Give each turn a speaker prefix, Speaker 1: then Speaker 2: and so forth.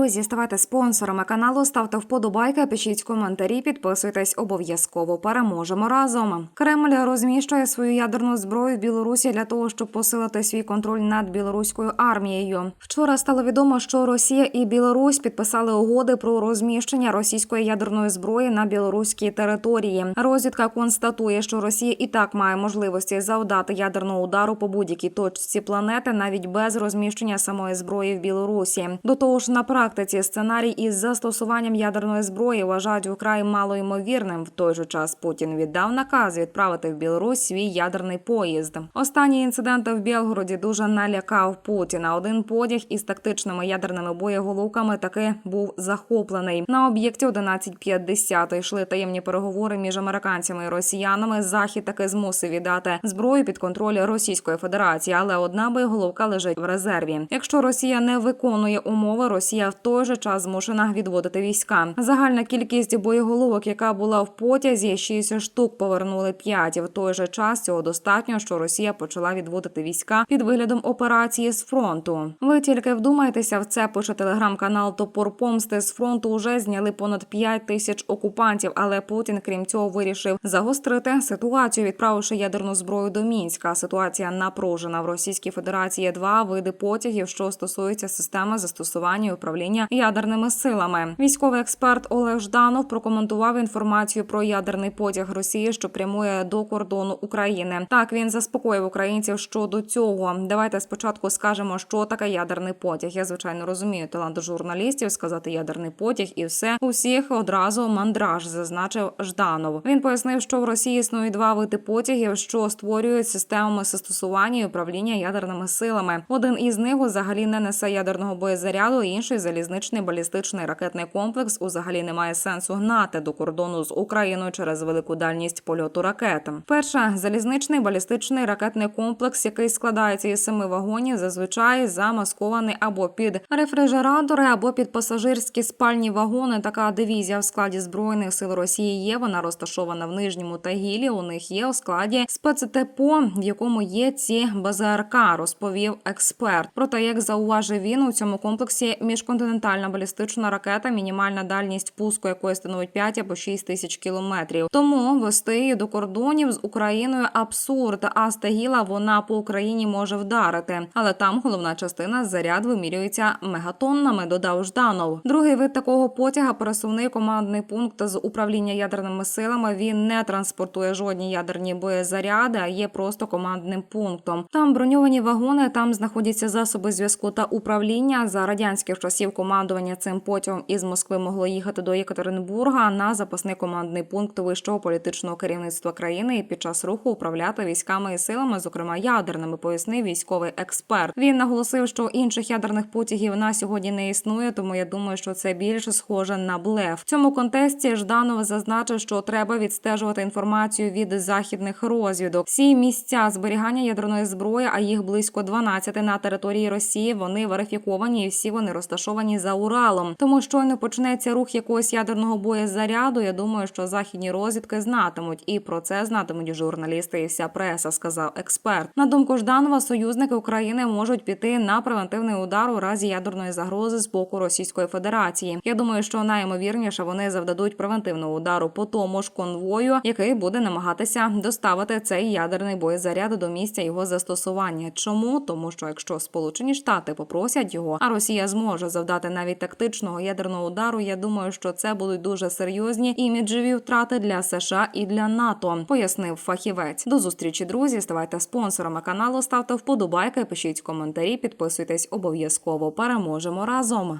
Speaker 1: Друзі, ставайте спонсорами каналу, ставте вподобайки, пишіть коментарі, підписуйтесь обов'язково. Переможемо разом. Кремль розміщує свою ядерну зброю в Білорусі для того, щоб посилити свій контроль над білоруською армією. Вчора стало відомо, що Росія і Білорусь підписали угоди про розміщення російської ядерної зброї на білоруській території. Розвідка констатує, що Росія і так має можливості завдати ядерного удару по будь-якій точці планети, навіть без розміщення самої зброї в Білорусі. До того ж, на практиці сценарій із застосуванням ядерної зброї вважають вкрай малоймовірним. В той же час Путін віддав наказ відправити в Білорусь свій ядерний поїзд. Останній інцидент в Білгороді дуже налякав Путіна. Один потяг із тактичними ядерними боєголовками таки був захоплений. На об'єкті 11.50 йшли таємні переговори між американцями і росіянами. Захід таки змусив віддати зброю під контроль Російської Федерації, але одна боєголовка лежить в резерві. Якщо Росія не виконує умови, Росія в той же час змушена відводити війська. Загальна кількість боєголовок, яка була в потязі, 6 штук повернули 5. В той же час цього достатньо, що Росія почала відводити війська під виглядом операції з фронту. Ви тільки вдумайтеся в це. Пише телеграм-канал Топор Помсти з фронту. Уже зняли понад 5 тисяч окупантів. Але Путін, крім цього, вирішив загострити ситуацію, відправивши ядерну зброю до Мінська. Ситуація напружена в Російській Федерації. Є два види потягів, що стосуються системи застосування і управління ядерними силами. Військовий експерт Олег Жданов прокоментував інформацію про ядерний потяг Росії, що прямує до кордону України. Так він заспокоїв українців щодо цього. Давайте спочатку скажемо, що таке ядерний потяг. Я звичайно розумію талант журналістів сказати ядерний потяг і все усіх одразу мандраж, зазначив Жданов. Він пояснив, що в Росії існують два види потягів, що створюють системами застосування і управління ядерними силами. Один із них взагалі не несе ядерного боєзаряду, інший залізничний балістичний ракетний комплекс узагалі не має сенсу гнати до кордону з Україною через велику дальність польоту ракет. Перше залізничний балістичний ракетний комплекс, який складається із семи вагонів, зазвичай замаскований або під рефрижератори, або під пасажирські спальні вагони. Така дивізія в складі збройних сил Росії є. Вона розташована в нижньому Тагілі. У них є у складі спецтепо, в якому є ці БЗРК, розповів експерт. Проте, як зауважив він, у цьому комплексі міжконтинентальна балістична ракета, мінімальна дальність пуску якої становить 5 або 6 тисяч кілометрів. Тому вести її до кордонів з Україною абсурд. А стагіла вона по Україні може вдарити. Але там головна частина заряд вимірюється мегатоннами. Додав Жданов. Другий вид такого потяга пересувний командний пункт з управління ядерними силами. Він не транспортує жодні ядерні боєзаряди, а є просто командним пунктом. Там броньовані вагони, там знаходяться засоби зв'язку та управління. За радянських часів командування цим потягом із Москви могло їхати до Єкатеринбурга на запасний командний пункт вищого політичного керівництва країни і під час руху управляти військами і силами, зокрема ядерними, пояснив військовий експерт. Він наголосив, що інших ядерних потягів на сьогодні не існує, тому я думаю, що це більше схоже на блеф. В цьому контексті Жданов зазначив, що треба відстежувати інформацію від західних розвідок. Всі місця зберігання ядерної зброї, а їх близько 12 на території Росії. Вони верифіковані і всі вони розташовані за Уралом. Тому щойно почнеться рух якогось ядерного боєзаряду. Я думаю, що західні розвідки знатимуть, і про це знатимуть журналісти і вся преса, сказав експерт. На думку Жданова, союзники України можуть піти на превентивний удар у разі ядерної загрози з боку Російської Федерації. Я думаю, що найімовірніше вони завдадуть превентивного удару по тому ж конвою, який буде намагатися доставити цей ядерний боєзаряд до місця його застосування. Чому тому, що якщо Сполучені Штати попросять його, а Росія зможе завдати навіть тактичного ядерного удару, я думаю, що це будуть дуже серйозні іміджеві втрати для США і для НАТО, пояснив фахівець. До зустрічі, друзі. Ставайте спонсорами каналу, ставте вподобайки, пишіть коментарі, підписуйтесь обов'язково. Переможемо разом.